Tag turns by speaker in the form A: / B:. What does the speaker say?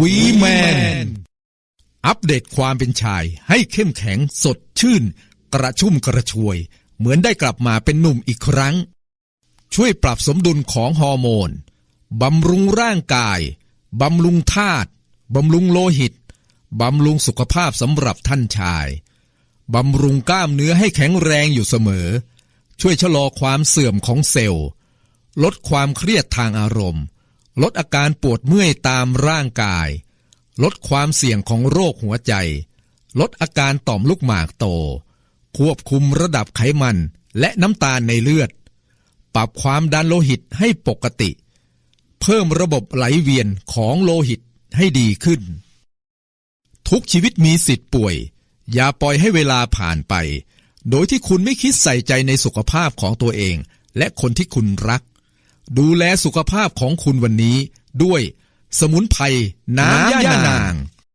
A: วีแมน อัปเดตความเป็นชายให้เข้มแข็งสดชื่น กระชุ่มกระชวย เหมือนได้กลับมาเป็นหนุ่มอีกครั้ง ช่วยปรับสมดุลของฮอร์โมน บำรุงร่างกาย บำรุงธาตุ บำรุงโลหิต บำรุงสุขภาพสำหรับท่านชาย บำรุงกล้ามเนื้อให้แข็งแรงอยู่เสมอ ช่วยชะลอความเสื่อมของเซลล์ ลดความเครียดทางอารมณ์ ลดอาการปวดเมื่อยตามร่างกาย ลดความเสี่ยงของโรคหัวใจ ลดอาการต่อมลูกหมากโต ควบคุมระดับไขมันและน้ำตาลในเลือด ปรับความดันโลหิตให้ปกติ เพิ่มระบบไหลเวียนของโลหิตให้ดีขึ้น ทุกชีวิตมีสิทธิ์ป่วย อย่าปล่อยให้เวลาผ่านไป โดยที่คุณไม่คิดใส่ใจในสุขภาพของตัวเอง และคนที่คุณรัก ดูแลสุขภาพของคุณวันนี้ด้วย สมุนไพรน้ำย่านาง